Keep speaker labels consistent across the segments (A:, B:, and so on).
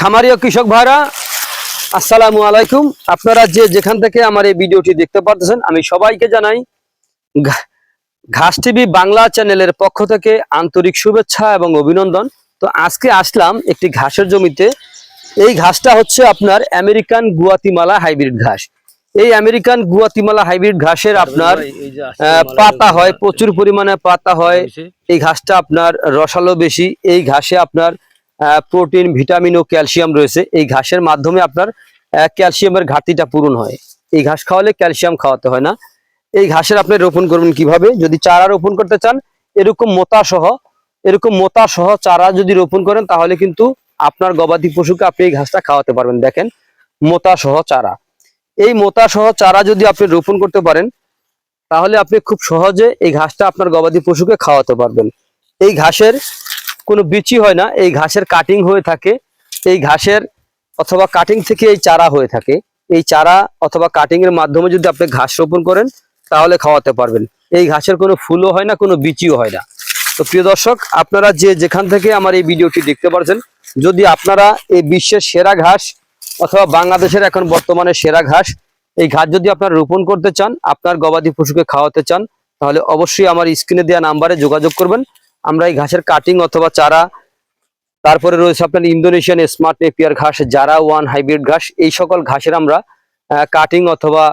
A: খামারি ও কৃষক ভাইরা আসসালামু আলাইকুম। আপনারা যে যেখান থেকে আমার এই ভিডিওটি দেখতে পারতেছেন আমি সবাইকে জানাই ঘাস টিভি বাংলা চ্যানেলের পক্ষ থেকে আন্তরিক শুভেচ্ছা এবং অভিনন্দন। তো আজকে আসলাম একটি ঘাসের জমিতে। এই ঘাসটা হচ্ছে আপনার আমেরিকান গুয়াতিমালা হাইব্রিড ঘাস। এই আমেরিকান গুয়াতিমালা হাইব্রিড ঘাসের আপনার পাতা হয় প্রচুর পরিমাণে পাতা হয়। এই ঘাসটা আপনার রসালো বেশি। এই ঘাসে আপনার প্রোটিন, ভিটামিন ও ক্যালসিয়াম রয়েছে। এই ঘাসের মাধ্যমে আপনার ক্যালসিয়ামের ঘাটতিটা পূরণ হয়। এই ঘাস খাওয়ালে ক্যালসিয়াম খাওয়াতে হয় না। এই ঘাসের আপনি রোপণ করবেন কীভাবে? যদি চারা রোপণ করতে চান, এরকম মোতা সহ, এরকম মোতা সহ চারা যদি রোপণ করেন, তাহলে কিন্তু আপনার গবাদি পশুকে আপনি এই ঘাসটা খাওয়াতে পারবেন। দেখেন মোতা সহ চারা। এই মোতা সহ চারা যদি আপনি রোপণ করতে পারেন, তাহলে আপনি খুব সহজে এই ঘাসটা আপনার গবাদি পশুকে খাওয়াতে পারবেন। এই ঘাসের কোনো বিচি হয় না, এই ঘাসের কাটিং হয়ে থাকে। এই ঘাসের অথবা কাটিং থেকে এই চারা হয়ে থাকে। এই চারা অথবা কাটিং এর মাধ্যমে যদি আপনি ঘাস রোপণ করেন, তাহলে খাওয়াতে পারবেন। এই ঘাসের কোনো ফুলও হয় না, কোনো বিচিও হয় না। তো প্রিয় দর্শক, আপনারা যে যেখান থেকে আমার এই ভিডিওটি দেখতে পারছেন, যদি আপনারা এই বিশ্বের সেরা ঘাস অথবা বাংলাদেশের এখন বর্তমানে সেরা ঘাস, এই ঘাস যদি আপনারা রোপণ করতে চান, আপনার গবাদি পশুকে খাওয়াতে চান, তাহলে অবশ্যই আমার স্ক্রিনে দেওয়া নাম্বারে যোগাযোগ করবেন। আমরা এই ঘাসের কাটিং অথবা চারা, তারপরে রয়েছে আপনার ইন্দোনেশিয়ান স্মার্ট নেপিয়ার ঘাস যারা ওয়ান হাইব্রিড ঘাস, এই সকল ঘাসের আমরা কাটিং অথবা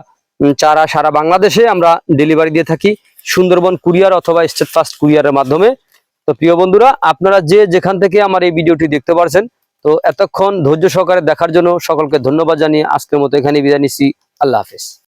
A: চারা সারা বাংলাদেশে আমরা ডেলিভারি দিয়ে থাকি। সুন্দরবন কুরিয়ার অথবা স্টেট ফাস্ট কুরিয়ারের মাধ্যমে। তো প্রিয় বন্ধুরা, আপনারা যে যেখান থেকে আমার এই ভিডিওটি দেখতে পারছেন, তো এতক্ষণ ধৈর্য সহকারে দেখার জন্য সকলকে ধন্যবাদ জানিয়ে আজকের মতো এখানে বিদায় নিচ্ছি। আল্লাহ হাফেজ।